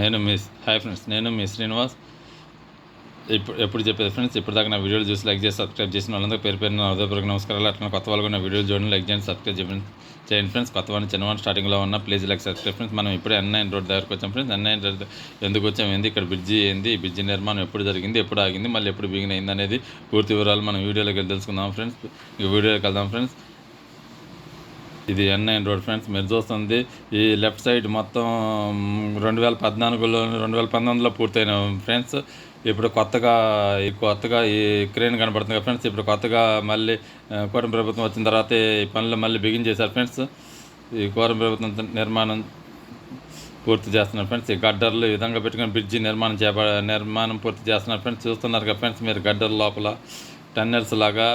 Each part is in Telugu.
నేను మీ హాయ్ ఫ్రెండ్స్ నేను మీ శ్రీనివాస్. ఇప్పుడు ఎప్పుడు చెప్పేది ఫ్రెండ్స్ ఇప్పటిదాకా నా వీడియోలు చూసి లైక్ చేసి సబ్స్క్రైబ్ చేసిన వాళ్ళందరూ పేరు పేరు నా హృదయపూర్వక నమస్కారాలు. అట్లా కొత్త వాళ్ళు నా వీడియోలు చూడండి లైక్ చేయండి సబ్స్క్రైబ్ చేయండి చేయండి ఫ్రెండ్స్ కొత్త వాడిని చిన్నవాడిని స్టార్టింగ్లో ఉన్న ప్లీజ్ లైక్ సబ్స్క్రైబ్ ఫ్రెండ్స్. మనం ఇప్పుడే ఎన్ఐన్ రోడ్ దగ్గరకు వచ్చాం ఫ్రెండ్స్. ఎన్ఐన్ రోడ్ ఎందుకు వచ్చాం ఏంది ఇక్కడ బ్రిడ్జి ఏంది ఈ బ్రిడ్జి నిర్మాణం ఎప్పుడు జరిగింది ఎప్పుడు ఆగింది మళ్ళీ ఎప్పుడు బిగిన్ అయింది అనేది పూర్తి వివరాలు మనం వీడియోలోకి వెళ్ళి తెలుసుకుందాం ఫ్రెండ్స్. ఈ వీడియోలోకి వెళ్దాం ఫ్రెండ్స్. ఇది ఎన్ఐన్ రోడ్ ఫ్రెండ్స్ మీరు చూస్తుంది ఈ లెఫ్ట్ సైడ్ మొత్తం రెండు వేల పద్నాలుగులో రెండు వేల పంతొమ్మిదిలో పూర్తయిన ఫ్రెండ్స్. ఇప్పుడు కొత్తగా ఈ కొత్తగా ఈ క్రేన్ కనబడుతుంది ఫ్రెండ్స్ ఇప్పుడు కొత్తగా మళ్ళీ కోరం ప్రభుత్వం వచ్చిన తర్వాత ఈ పనులు మళ్ళీ బిగిన్ చేశారు ఫ్రెండ్స్. ఈ కోరం ప్రభుత్వం నిర్మాణం పూర్తి చేస్తున్నారు ఫ్రెండ్స్. ఈ గడ్డర్లు ఈ విధంగా పెట్టుకుని బ్రిడ్జి నిర్మాణం చేప నిర్మాణం పూర్తి చేస్తున్నారు ఫ్రెండ్స్. చూస్తున్నారు కదా ఫ్రెండ్స్ మీరు గడ్డర్ లోపల టన్నెల్స్ లాగా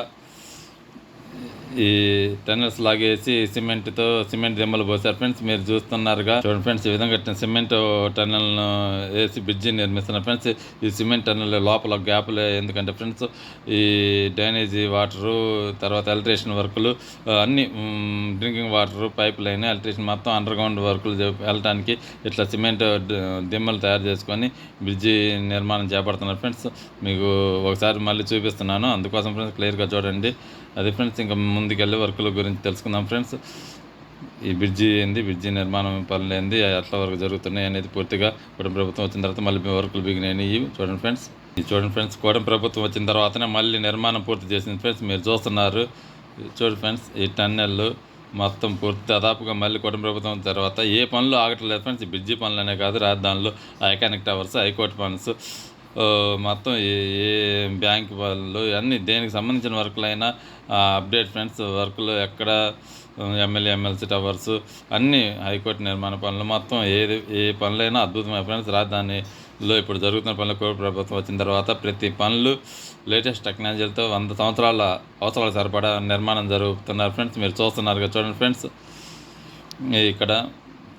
ఈ టెన్నర్స్ లాగేసి సిమెంట్తో సిమెంట్ దిమ్మలు పోసారు. ఫ్రెండ్స్ మీరు చూస్తున్నారుగా. చూడండి ఫ్రెండ్స్ ఈ విధంగా ట- సిమెంట్ టన్నెల్ను వేసి బ్రిడ్జి నిర్మిస్తున్నారు. ఫ్రెండ్స్ ఈ సిమెంట్ టన్నెల్ లోపల గ్యాప్లు. ఎందుకంటే ఫ్రెండ్స్ ఈ డ్రైనేజ్ వాటరు తర్వాత ఎలక్ట్రిషన్ వర్కులు అన్ని drinking water pipe line electrician మొత్తం అండర్ గ్రౌండ్ వర్కులు వెళ్ళటానికి ఇట్లా సిమెంట్ దిమ్మలు తయారు చేసుకొని బ్రిడ్జి నిర్మాణం చేపడుతున్నారు. ఫ్రెండ్స్ మీకు ఒకసారి మళ్ళీ చూపిస్తున్నాను. అందుకోసం ఫ్రెండ్స్ క్లియర్గా చూడండి. అది ఫ్రెండ్స్ ఇంకా ముందుకెళ్ళి వర్కుల గురించి తెలుసుకుందాం ఫ్రెండ్స్. ఈ బ్రిడ్జి ఏంది? బ్రిడ్జి నిర్మాణం పనులు ఏంది? ఎట్లా వరకు జరుగుతున్నాయి అనేది పూర్తిగా కూటమి ప్రభుత్వం వచ్చిన తర్వాత మళ్ళీ వర్కులు బిగినాయి చూడండి ఫ్రెండ్స్. ఇది చూడండి ఫ్రెండ్స్ కూటమి ప్రభుత్వం వచ్చిన తర్వాతనే మళ్ళీ నిర్మాణం పూర్తి చేసింది ఫ్రెండ్స్. మీరు చూస్తున్నారు చూడండి ఫ్రెండ్స్ ఈ టన్నెళ్ళు మొత్తం పూర్తి దాదాపుగా మళ్ళీ కూటమి ప్రభుత్వం వచ్చిన తర్వాత ఏ పనులు ఆగట్లేదు ఫ్రెండ్స్. ఈ బ్రిడ్జి పనులనే కాదు రాజధానిలో ఐకానిక్ టవర్స్ హైకోర్టు పనులు. మొత్తం ఏ ఏ బ్యాంక్ వాళ్ళు అన్ని దేనికి సంబంధించిన వర్క్లైనా అప్డేట్ ఫ్రెండ్స్ వర్క్లు ఎక్కడ ఎమ్మెల్యే ఎమ్మెల్సీ టవర్స్ అన్ని హైకోర్టు నిర్మాణ పనులు. మొత్తం ఏది ఏ పనులైనా అద్భుతమైన ఫ్రెండ్స్. రాజధానిలో ఇప్పుడు జరుగుతున్న పనులు కోటి ప్రభుత్వం వచ్చిన తర్వాత ప్రతి పనులు లేటెస్ట్ టెక్నాలజీలతో వంద సంవత్సరాల అవసరాలు సరిపడా నిర్మాణం జరుగుతున్నారు ఫ్రెండ్స్. మీరు చూస్తున్నారు కదా చూడండి ఫ్రెండ్స్. ఇక్కడ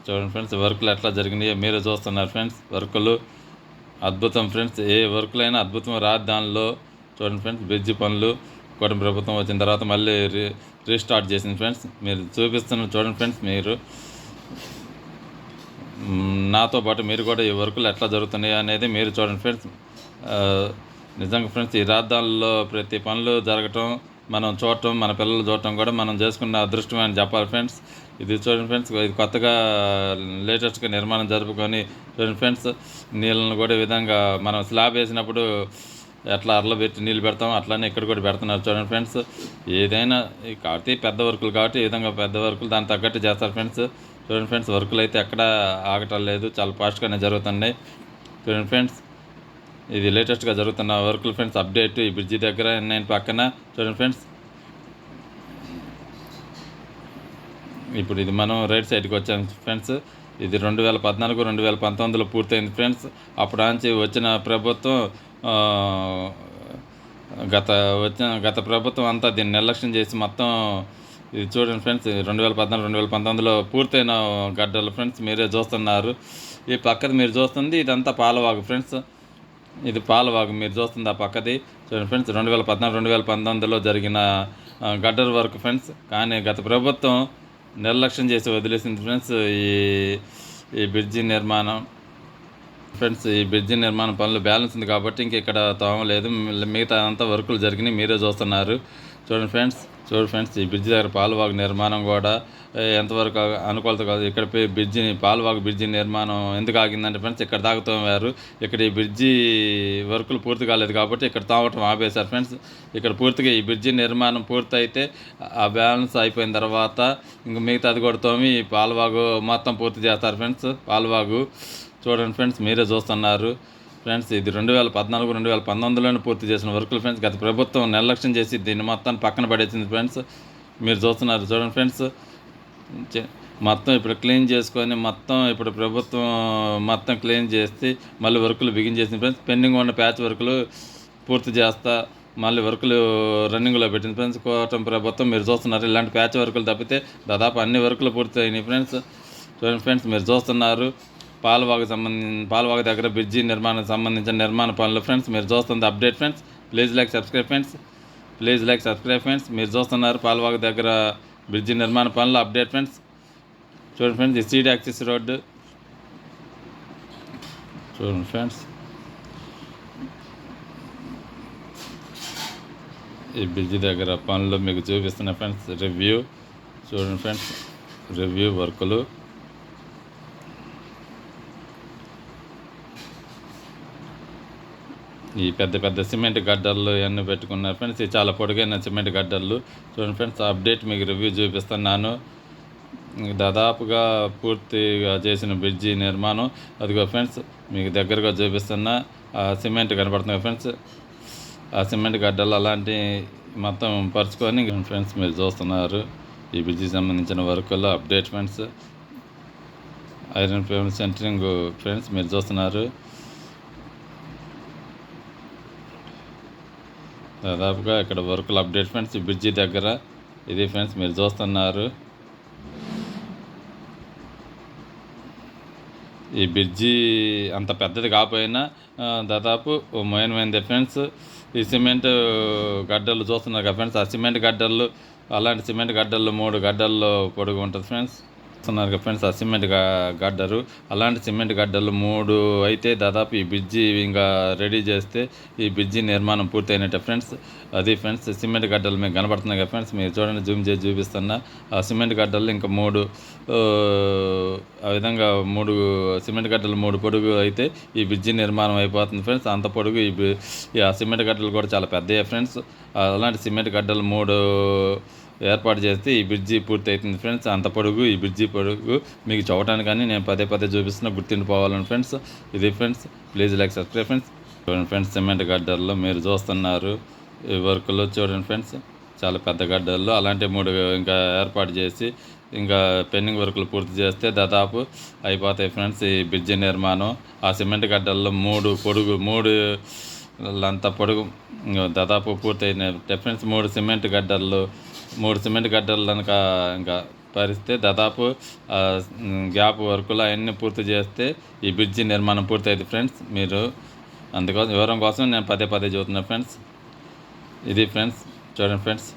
చూడండి ఫ్రెండ్స్ వర్కులు ఎట్లా జరిగినాయో మీరు చూస్తున్నారు ఫ్రెండ్స్. వర్కులు అద్భుతం ఫ్రెండ్స్ ఏ వర్కులైనా అద్భుతం రాజధానిలో చూడండి ఫ్రెండ్స్ బ్రిడ్జ్ పనులు కూటమి ప్రభుత్వం వచ్చిన తర్వాత మళ్ళీ రీ రీస్టార్ట్ చేసింది ఫ్రెండ్స్. మీరు చూపిస్తున్న చూడండి ఫ్రెండ్స్ మీరు నాతో పాటు మీరు కూడా ఈ వర్కులు ఎట్లా జరుగుతున్నాయి అనేది మీరు చూడండి ఫ్రెండ్స్. నిజంగా ఫ్రెండ్స్ ఈ రాజధానిలో ప్రతి పనులు జరగటం మనం చూడటం మన పిల్లలు చూడటం కూడా మనం చేసుకున్న అదృష్టం అని చెప్పాలి ఫ్రెండ్స్. ఇది చూడండి ఫ్రెండ్స్ ఇది కొత్తగా లేటెస్ట్గా నిర్మాణం జరుపుకొని చూడండి ఫ్రెండ్స్ నీళ్ళను కూడా విధంగా మనం స్లాబ్ వేసినప్పుడు ఎట్లా అరలో పెట్టి నీళ్ళు పెడతాం అట్లానే ఇక్కడ కూడా పెడుతున్నారు చూడండి ఫ్రెండ్స్ ఏదైనా కాబట్టి పెద్ద వర్కులు కాబట్టి ఈ విధంగా పెద్ద వర్కులు దానికి తగ్గట్టు చేస్తారు ఫ్రెండ్స్ చూడండి ఫ్రెండ్స్ వర్కులు అయితే ఎక్కడ ఆగటం లేదు చాలా ఫాస్ట్గానే జరుగుతున్నాయి. చూడండి ఫ్రెండ్స్ ఇది లేటెస్ట్గా జరుగుతున్న వర్కులు ఫ్రెండ్స్ అప్డేట్ ఈ బ్రిడ్జి దగ్గర నేను పక్కన. చూడండి ఫ్రెండ్స్ ఇప్పుడు ఇది మనం రైట్ సైడ్కి వచ్చాం ఫ్రెండ్స్. ఇది రెండు వేల పద్నాలుగు రెండు వేల పంతొమ్మిదిలో పూర్తయింది ఫ్రెండ్స్. అప్పుడు నుంచి వచ్చిన ప్రభుత్వం గత వచ్చిన గత ప్రభుత్వం అంతా దీన్ని నిర్లక్ష్యం చేసి మొత్తం ఇది చూడండి ఫ్రెండ్స్. రెండు వేల పద్నాలుగు రెండు వేల పంతొమ్మిదిలో పూర్తయిన గడ్డలు ఫ్రెండ్స్. మీరే చూస్తున్నారు. ఈ పక్కది మీరు చూస్తుంది ఇదంతా పాలవాగు ఫ్రెండ్స్. ఇది పాలవాగు మీరు చూస్తుంది ఆ పక్కది. చూడండి ఫ్రెండ్స్ రెండు వేల పద్నాలుగు రెండు వేల పంతొమ్మిదిలో జరిగిన గడ్డల గడ్డర్ వర్క్ ఫ్రెండ్స్. కానీ గత ప్రభుత్వం నిర్లక్ష్యం చేసి వదిలేసింది ఫ్రెండ్స్. ఈ ఈ బ్రిడ్జి నిర్మాణం ఫ్రెండ్స్ ఈ బ్రిడ్జి నిర్మాణ పనులు బ్యాలెన్స్ ఉంది కాబట్టి ఇంక ఇక్కడ తోమలేదు మిగతా అంతా వర్కులు జరిగినాయి. మీరే చూస్తున్నారు. చూడండి ఫ్రెండ్స్. చూడు ఫ్రెండ్స్ ఈ బ్రిడ్జి దగ్గర పాలవాగు నిర్మాణం కూడా ఎంతవరకు అనుకూలత కాదు. ఇక్కడ బ్రిడ్జిని బ్రిడ్జి పాలవాగు బ్రిడ్జి నిర్మాణం ఎందుకు ఆగిందంటే ఫ్రెండ్స్ ఇక్కడ దాకా ఇక్కడ ఈ బ్రిడ్జి వర్కులు పూర్తి కాలేదు కాబట్టి ఇక్కడ తాగటం ఆపేశారు ఫ్రెండ్స్. ఇక్కడ పూర్తిగా ఈ బ్రిడ్జి నిర్మాణం పూర్తి అయితే ఆ బ్యాలెన్స్ అయిపోయిన తర్వాత ఇంక మిగతాది కూడా తోమి ఈ పాలవాగు మొత్తం పూర్తి చేస్తారు ఫ్రెండ్స్. పాలవాగు చూడండి ఫ్రెండ్స్ మీరే చూస్తున్నారు. ఫ్రెండ్స్ ఇది రెండు వేల పద్నాలుగు రెండు వేల పంతొమ్మిదిలోనే పూర్తి చేసిన వర్కులు ఫ్రెండ్స్ గత ప్రభుత్వం నిర్లక్ష్యం చేసి దీన్ని మొత్తాన్ని పక్కన పడేసింది ఫ్రెండ్స్ మీరు చూస్తున్నారు చూడండి ఫ్రెండ్స్ చే- మొత్తం ఇప్పుడు క్లీన్ చేసుకొని మొత్తం ఇప్పుడు ప్రభుత్వం మొత్తం క్లీన్ చేసి మళ్ళీ వర్కులు బిగిన్ చేసింది ఫ్రెండ్స్ పెండింగ్ ఉన్న ప్యాచ్ వర్కులు పూర్తి చేస్తా మళ్ళీ వర్కులు రన్నింగ్లో పెట్టింది ఫ్రెండ్స్ కోటం ప్రభుత్వం మీరు చూస్తున్నారు ఇలాంటి ప్యాచ్ వర్కులు తప్పితే దాదాపు అన్ని వర్కులు పూర్తి అయినాయి ఫ్రెండ్స్ చూడండి ఫ్రెండ్స్ మీరు చూస్తున్నారు పాలవాగ సంబంధించి పాలవాగ దగ్గర బ్రిడ్జి నిర్మాణం సంబంధించిన నిర్మాణ పనులు. ఫ్రెండ్స్ మీరు చూస్తుంది update friends please like subscribe friends please like subscribe friends మీరు చూస్తున్నారు పాలవాగు దగ్గర బ్రిడ్జి నిర్మాణ పనులు అప్డేట్ ఫ్రెండ్స్ చూడండి ఫ్రెండ్స్ ఈ సీడ్ యాక్సిస్ రోడ్డు. చూడండి ఫ్రెండ్స్ ఈ బ్రిడ్జి దగ్గర పనులు మీకు చూపిస్తున్న ఫ్రెండ్స్ రివ్యూ చూడండి ఫ్రెండ్స్ రివ్యూ వర్కులు. ఈ పెద్ద పెద్ద సిమెంట్ గడ్డలు ఇవన్నీ పెట్టుకున్నారు ఫ్రెండ్స్. ఇది చాలా పొడుగైన సిమెంట్ గడ్డలు. చూడండి ఫ్రెండ్స్ అప్డేట్ మీకు రివ్యూ చూపిస్తున్నాను. దాదాపుగా పూర్తిగా చేసిన బ్రిడ్జి నిర్మాణం. అదిగో ఫ్రెండ్స్ మీకు దగ్గరగా చూపిస్తున్న ఆ సిమెంట్ కనపడుతుంది ఫ్రెండ్స్. ఆ సిమెంట్ గడ్డలు అలాంటి మొత్తం పరుచుకొని ఫ్రెండ్స్ మీరు చూస్తున్నారు. ఈ బ్రిడ్జికి సంబంధించిన వర్కుల్లో update friends. Iron payment centering friends మీరు చూస్తున్నారు. దాదాపుగా ఇక్కడ వర్కులు అప్డేట్ ఫ్రెండ్స్ ఈ బ్రిడ్జి దగ్గర. ఇది ఫ్రెండ్స్ మీరు చూస్తున్నారు. ఈ బ్రిడ్జి అంత పెద్దది కాకపోయినా దాదాపు మెయిన్ ఫ్రెండ్స్ ఈ సిమెంట్ గడ్డలు చూస్తున్నారు కదా ఫ్రెండ్స్ ఆ సిమెంట్ గడ్డలు అలాంటి సిమెంట్ గడ్డలు మూడు గడ్డల్లో పొడుగు ఉంటుంది ఫ్రెండ్స్ చూస్తున్నారు ఫ్రెండ్స్ ఆ సిమెంట్ గడ్డరు గడ్డలు అలాంటి సిమెంట్ గడ్డలు మూడు అయితే దాదాపు ఈ బ్రిడ్జి ఇంకా రెడీ చేస్తే ఈ బ్రిడ్జి నిర్మాణం పూర్తయినట్టే ఫ్రెండ్స్ అది ఫ్రెండ్స్ సిమెంట్ గడ్డలు మీకు కనబడుతున్నాయి కదా ఫ్రెండ్స్ మీరు చూడండి జూమ్ చేసి చూపిస్తున్నా. ఆ సిమెంట్ గడ్డలు ఇంకా మూడు ఆ, విధంగా మూడు సిమెంట్ గడ్డలు మూడు పొడుగు అయితే ఈ బ్రిడ్జి నిర్మాణం అయిపోతుంది ఫ్రెండ్స్ అంత పొడుగు ఈ ఈ ఆ సిమెంట్ గడ్డలు కూడా చాలా పెద్దయ్యాయి ఫ్రెండ్స్ అలాంటి సిమెంట్ గడ్డలు మూడు ఏర్పాటు చేస్తే ఈ బ్రిడ్జి పూర్తి అవుతుంది ఫ్రెండ్స్. అంత పొడుగు ఈ బ్రిడ్జి పొడుగు. మీకు చూడటానికి కానీ నేను పదే పదే చూపిస్తున్నా గుర్తుండిపోవాలని ఫ్రెండ్స్. ఇది friends please like subscribe friends. చూడండి ఫ్రెండ్స్ సిమెంట్ గడ్డల్లో మీరు చూస్తున్నారు. ఈ వర్క్లో చూడండి ఫ్రెండ్స్ చాలా పెద్ద గడ్డల్లో. అలాంటి మూడు ఇంకా ఏర్పాటు చేసి ఇంకా పెండింగ్ వర్కులు పూర్తి చేస్తే దాదాపు అయిపోతాయి ఫ్రెండ్స్ ఈ బ్రిడ్జి నిర్మాణం. ఆ సిమెంట్ గడ్డల్లో మూడు పొడుగు మూడు అంత పొడుగు దాదాపు పూర్తయిన ఫ్రెండ్స్ మూడు సిమెంట్ గడ్డలు మూడు సిమెంట్ గడ్డలు కనుక ఇంకా పరిస్తే దాదాపు గ్యాప్ వర్కులు అవన్నీ పూర్తి చేస్తే ఈ బ్రిడ్జి నిర్మాణం పూర్తయింది ఫ్రెండ్స్. మీరు అందుకోసం వివరం కోసం నేను పదే పదే చూస్తున్నా ఫ్రెండ్స్. ఇది ఫ్రెండ్స్ చూడండి ఫ్రెండ్స్.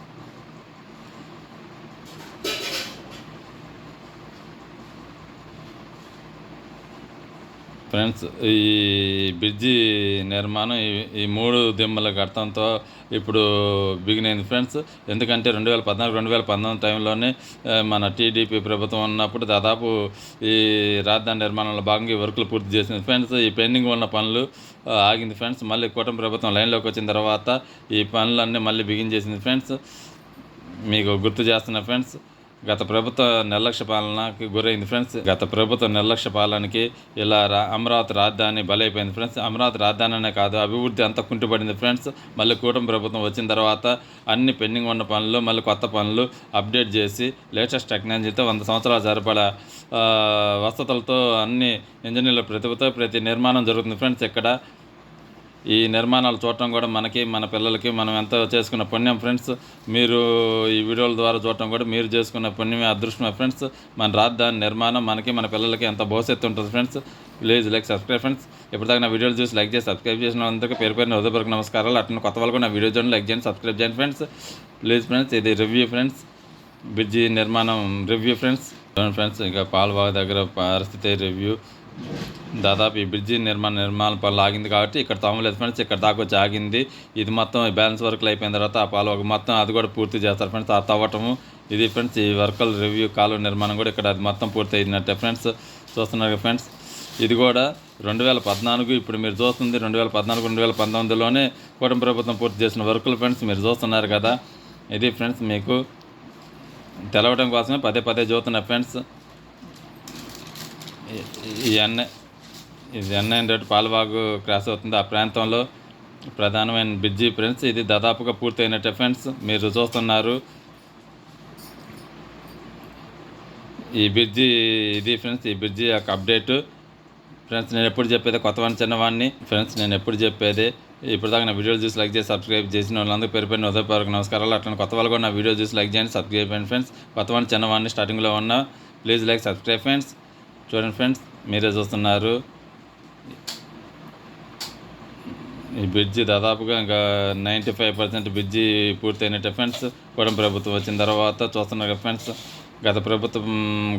ఫ్రెండ్స్ ఈ బ్రిడ్జి నిర్మాణం ఈ మూడు దిమ్మల కట్టడంతో ఇప్పుడు బిగిన్ అయింది ఫ్రెండ్స్. ఎందుకంటే రెండు వేల పద్నాలుగు రెండు వేల పంతొమ్మిది టైంలోనే మన టీడీపీ ప్రభుత్వం ఉన్నప్పుడు దాదాపు ఈ రాజధాని నిర్మాణంలో భాగంగా ఈ వర్కులు పూర్తి చేసింది ఫ్రెండ్స్. ఈ పెండింగ్ ఉన్న పనులు ఆగింది ఫ్రెండ్స్. మళ్ళీ కూటమి ప్రభుత్వం లైన్లోకి వచ్చిన తర్వాత ఈ పనులన్నీ మళ్ళీ బిగిన్ చేసింది ఫ్రెండ్స్. మీకు గుర్తు చేస్తున్న ఫ్రెండ్స్ గత ప్రభుత్వ నిర్లక్ష్య పాలనకి గురైంది ఫ్రెండ్స్. గత ప్రభుత్వ నిర్లక్ష్య పాలనకి ఇలా రా అమరావతి రాజధాని బలైపోయింది ఫ్రెండ్స్. అమరావతి రాజధాని అనే కాదు అభివృద్ధి అంతా కుంటుపడింది ఫ్రెండ్స్. మళ్ళీ కూటమి ప్రభుత్వం వచ్చిన తర్వాత అన్ని పెండింగ్ ఉన్న పనులు మళ్ళీ కొత్త పనులు అప్డేట్ చేసి లేటెస్ట్ టెక్నాలజీతో వంద సంవత్సరాలు సరిపడా వసతులతో అన్ని ఇంజనీర్ల ప్రతిభతో ప్రతి నిర్మాణం జరుగుతుంది ఫ్రెండ్స్. ఇక్కడ ఈ నిర్మాణాలు చూడటం కూడా మనకి మన పిల్లలకి మనం ఎంతో చేసుకున్న పుణ్యం ఫ్రెండ్స్. మీరు ఈ వీడియోల ద్వారా చూడటం కూడా మీరు చేసుకున్న పుణ్యమే అదృష్టమే ఫ్రెండ్స్. మన రాజధాని నిర్మాణం మనకి మన పిల్లలకి ఎంత భవిష్యత్తు ఉంటుంది friends. Please like subscribe friends. ఇప్పటిదాకా నా వీడియోలు చూసి లైక్ చేసి సబ్స్క్రైబ్ చేసిన అందరికీ పేరు పేరున హృదయపూర్వక నమస్కారాలు. అట్లా కొత్త వాళ్ళు కూడా నా వీడియో చూడండి లైక్ చేయండి సబ్స్క్రైబ్ చేయండి ఫ్రెండ్స్. ప్లీజ్ ఫ్రెండ్స్ ఇది రివ్యూ ఫ్రెండ్స్. బ్రిడ్జి నిర్మాణం రివ్యూ ఫ్రెండ్స్. ఫ్రెండ్స్ ఇంకా పాల్వా దగ్గర పరిస్థితి రివ్యూ. దాదాపు ఈ బ్రిడ్జి నిర్మాణ నిర్మాణ పనులు ఆగింది కాబట్టి ఇక్కడ తమ్మలేదు ఫ్రెండ్స్ ఇక్కడ దాకా వచ్చి ఆగింది. ఇది మొత్తం బ్యాలెన్స్ వర్క్లు అయిపోయిన తర్వాత ఆ ఒక మొత్తం అది కూడా పూర్తి చేస్తారు ఫ్రెండ్స్. ఆ తవ్వటము ఇది ఫ్రెండ్స్ ఈ వర్కల్ రివ్యూ కాలువ నిర్మాణం కూడా ఇక్కడ అది మొత్తం పూర్తి అయినట్టే ఫ్రెండ్స్ చూస్తున్నారు ఫ్రెండ్స్. ఇది కూడా రెండు వేల పద్నాలుగు ఇప్పుడు మీరు చూస్తుంది రెండు వేల పద్నాలుగు రెండు వేల పంతొమ్మిదిలోనే కూటమి ప్రభుత్వం పూర్తి చేసిన వర్కులు ఫ్రెండ్స్ మీరు చూస్తున్నారు కదా. ఇది ఫ్రెండ్స్ మీకు తెలవడం కోసమే పదే పదే చూస్తున్న ఫ్రెండ్స్. ఈ- ఇది ఎన్ఐ రేటు పాలవాగు క్రాస్ అవుతుంది. ఆ ప్రాంతంలో ప్రధానమైన బ్రిడ్జి ఫ్రెండ్స్ ఇది దాదాపుగా పూర్తయినట్టే ఫ్రెండ్స్ మీరు చూస్తున్నారు. ఈ బ్రిడ్జి ఇది ఫ్రెండ్స్ ఈ బ్రిడ్జి యొక్క అప్డేట్. ఫ్రెండ్స్ నేను ఎప్పుడు చెప్పేది కొత్తవాడిని చిన్నవాడిని? ఫ్రెండ్స్ నేను ఎప్పుడు చెప్పేది? ఇప్పుడు దాకా నా వీడియోలు చూసి లైక్ చేసి సబ్స్క్రైబ్ చేసిన వాళ్ళందరూ పేరు పైన ఉదయపూర్వక నమస్కారాలు. అట్లా కొత్త వాళ్ళు కూడా నా వీడియో చూసి లైక్ చేయండి సబ్స్క్రైబ్ చేయండి ఫ్రెండ్స్. కొత్తవాడిని చిన్నవాడిని స్టార్టింగ్లో ఉన్న ప్లీజ్ లైక్ సబ్స్క్రైబ్ ఫ్రెండ్స్. చూడండి ఫ్రెండ్స్ మీరే చూస్తున్నారు. ఈ బ్రిడ్జి దాదాపుగా ఇంకా నైంటీ ఫైవ్ పర్సెంట్ బ్రిడ్జి పూర్తయినట్టే ఫ్రెండ్స్ కూడం ప్రభుత్వం వచ్చిన తర్వాత చూస్తున్నారు కదా ఫ్రెండ్స్ గత ప్రభుత్వం